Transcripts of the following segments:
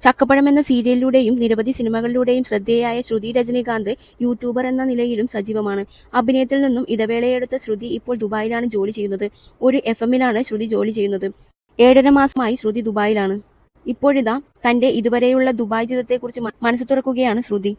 ചക്കപ്പഴം എന്ന സീരിയലിലൂടെയും നിരവധി സിനിമകളിലൂടെയും ശ്രദ്ധേയായ ശ്രുതി രജനീകാന്ത് യൂട്യൂബർ എന്ന നിലയിലും സജീവമാണ്. അഭിനയത്തിൽ നിന്നും ഇടവേളയെടുത്ത ശ്രുതി ഇപ്പോൾ ദുബായിലാണ് ജോലി ചെയ്യുന്നത്. ഒരു എഫ് എമ്മിലാണ് ശ്രുതി ജോലി ചെയ്യുന്നത്. ഏഴര മാസമായി ശ്രുതി ദുബായിലാണ്. ഇപ്പോഴിതാ തന്റെ ഇതുവരെയുള്ള ദുബായ് ജീവിതത്തെക്കുറിച്ച് മനസ്സ് തുറക്കുകയാണ് ശ്രുതി.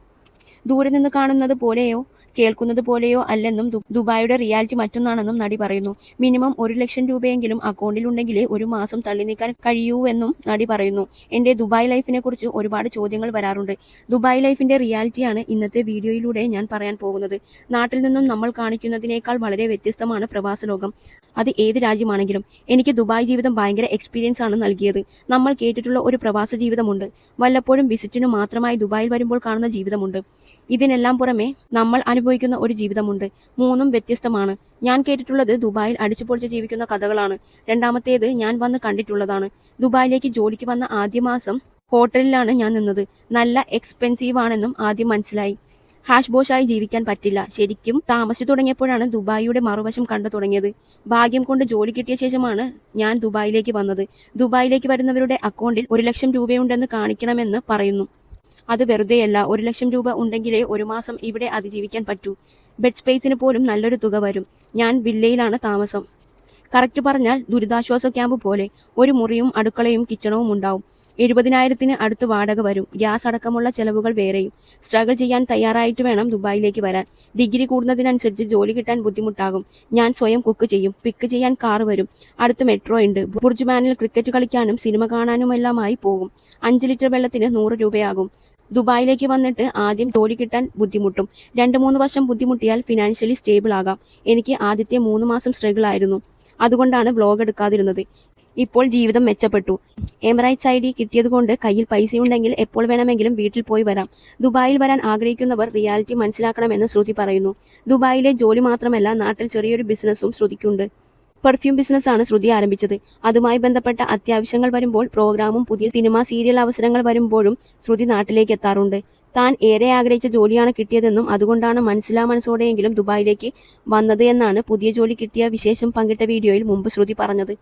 ദൂരെ നിന്ന് കാണുന്നത് പോലെയോ കേൾക്കുന്നത് പോലെയോ അല്ലെന്നും ദുബായിയുടെ റിയാലിറ്റി മറ്റൊന്നാണെന്നും നടി പറയുന്നു. മിനിമം ഒരു ലക്ഷം രൂപയെങ്കിലും അക്കൗണ്ടിൽ ഉണ്ടെങ്കിലേ ഒരു മാസം തള്ളി നീക്കാൻ കഴിയൂവെന്നും നടി പറയുന്നു. എന്റെ ദുബായ് ലൈഫിനെ കുറിച്ച് ഒരുപാട് ചോദ്യങ്ങൾ വരാറുണ്ട്. ദുബായ് ലൈഫിന്റെ റിയാലിറ്റിയാണ് ഇന്നത്തെ വീഡിയോയിലൂടെ ഞാൻ പറയാൻ പോകുന്നത്. നാട്ടിൽ നിന്നും നമ്മൾ കാണിക്കുന്നതിനേക്കാൾ വളരെ വ്യത്യസ്തമാണ് പ്രവാസ ലോകം. അത് ഏത് രാജ്യമാണെങ്കിലും എനിക്ക് ദുബായ് ജീവിതം ഭയങ്കര എക്സ്പീരിയൻസ് ആണ് നൽകിയത്. നമ്മൾ കേട്ടിട്ടുള്ള ഒരു പ്രവാസ ജീവിതമുണ്ട്. വല്ലപ്പോഴും വിസിറ്റിന് മാത്രമായി ദുബായിൽ വരുമ്പോൾ കാണുന്ന ജീവിതമുണ്ട്. ഇതിനെല്ലാം പുറമെ നമ്മൾ അനുഭവിക്കുന്ന ഒരു ജീവിതമുണ്ട്. മൂന്നും വ്യത്യസ്തമാണ്. ഞാൻ കേട്ടിട്ടുള്ളത് ദുബായിൽ അടിച്ചുപൊളിച്ച് ജീവിക്കുന്ന കഥകളാണ്. രണ്ടാമത്തേത് ഞാൻ വന്ന് കണ്ടിട്ടുള്ളതാണ്. ദുബായിലേക്ക് ജോലിക്ക് വന്ന ആദ്യ മാസം ഹോട്ടലിലാണ് ഞാൻ നിന്നത്. നല്ല എക്സ്പെൻസീവ് ആണെന്നും ആദ്യം മനസ്സിലായി. ഹാഷ് ബോഷായി ജീവിക്കാൻ പറ്റില്ല. ശരിക്കും താമസിച്ചു തുടങ്ങിയപ്പോഴാണ് ദുബായിയുടെ മറുവശം കണ്ടു തുടങ്ങിയത്. ഭാഗ്യം കൊണ്ട് ജോലി കിട്ടിയ ശേഷമാണ് ഞാൻ ദുബായിലേക്ക് വന്നത്. ദുബായിലേക്ക് വരുന്നവരുടെ അക്കൗണ്ടിൽ ഒരു ലക്ഷം രൂപയുണ്ടെന്ന് കാണിക്കണമെന്ന് പറയുന്നു. അത് വെറുതെയല്ല ഒരു ലക്ഷം രൂപ ഉണ്ടെങ്കിലേ ഒരു മാസം ഇവിടെ അതിജീവിക്കാൻ പറ്റൂ. ബെഡ് സ്പേസിന് പോലും നല്ലൊരു തുക വരും. ഞാൻ വില്ലയിലാണ് താമസം. കറക്റ്റ് പറഞ്ഞാൽ ദുരിതാശ്വാസ ക്യാമ്പ് പോലെ ഒരു മുറിയും അടുക്കളയും കിച്ചണവും ഉണ്ടാവും. എഴുപതിനായിരത്തിന് അടുത്ത് വാടക വരും. ഗ്യാസ് അടക്കമുള്ള ചെലവുകൾ വേറെയും. സ്ട്രഗിൾ ചെയ്യാൻ തയ്യാറായിട്ട് വേണം ദുബായിലേക്ക് വരാൻ. ഡിഗ്രി കൂടുന്നതിനനുസരിച്ച് ജോലി കിട്ടാൻ ബുദ്ധിമുട്ടാകും. ഞാൻ സ്വയം കുക്ക് ചെയ്യും. പിക്ക് ചെയ്യാൻ കാർ വരും. അടുത്ത് മെട്രോ ഉണ്ട്. ബുർജ്മാനിൽ ക്രിക്കറ്റ് കളിക്കാനും സിനിമ കാണാനുമെല്ലാമായി പോകും. അഞ്ച് ലിറ്റർ വെള്ളത്തിന് നൂറ് രൂപയാകും. ദുബായിലേക്ക് വന്നിട്ട് ആദ്യം ജോലി കിട്ടാൻ ബുദ്ധിമുട്ടും. രണ്ട് മൂന്ന് വർഷം ബുദ്ധിമുട്ടിയാൽ ഫിനാൻഷ്യലി സ്റ്റേബിൾ ആകാം. എനിക്ക് ആദ്യത്തെ മൂന്ന് മാസം സ്ട്രഗിൾ ആയിരുന്നു. അതുകൊണ്ടാണ് വ്ലോഗ് എടുക്കാതിരുന്നത്. ഇപ്പോൾ ജീവിതം മെച്ചപ്പെട്ടു. എമറൈറ്റ്സ് ഐ ഡി കിട്ടിയതുകൊണ്ട് കയ്യിൽ പൈസയുണ്ടെങ്കിൽ എപ്പോൾ വേണമെങ്കിലും വീട്ടിൽ പോയി വരാം. ദുബായിൽ വരാൻ ആഗ്രഹിക്കുന്നവർ റിയാലിറ്റി മനസ്സിലാക്കണമെന്ന് ശ്രുതി പറയുന്നു. ദുബായിലെ ജോലി മാത്രമല്ല നാട്ടിൽ ചെറിയൊരു ബിസിനസ്സും ശ്രുതിക്കുണ്ട്. പെർഫ്യൂം ബിസിനസ് ആണ് ശ്രുതി ആരംഭിച്ചത്. അതുമായി ബന്ധപ്പെട്ട അത്യാവശ്യങ്ങൾ വരുമ്പോൾ പ്രോഗ്രാമും പുതിയ സിനിമ സീരിയൽ അവസരങ്ങൾ വരുമ്പോഴും ശ്രുതി നാട്ടിലേക്ക് എത്താറുണ്ട്. താൻ ഏറെ ആഗ്രഹിച്ച ജോലിയാണ് കിട്ടിയതെന്നും അതുകൊണ്ടാണ് മനസ്സിലാ മനസ്സോടെയെങ്കിലും ദുബായിലേക്ക് വന്നത് എന്നാണ് പുതിയ ജോലി കിട്ടിയ വിശേഷം പങ്കിട്ട വീഡിയോയിൽ മുമ്പ് ശ്രുതി പറഞ്ഞത്.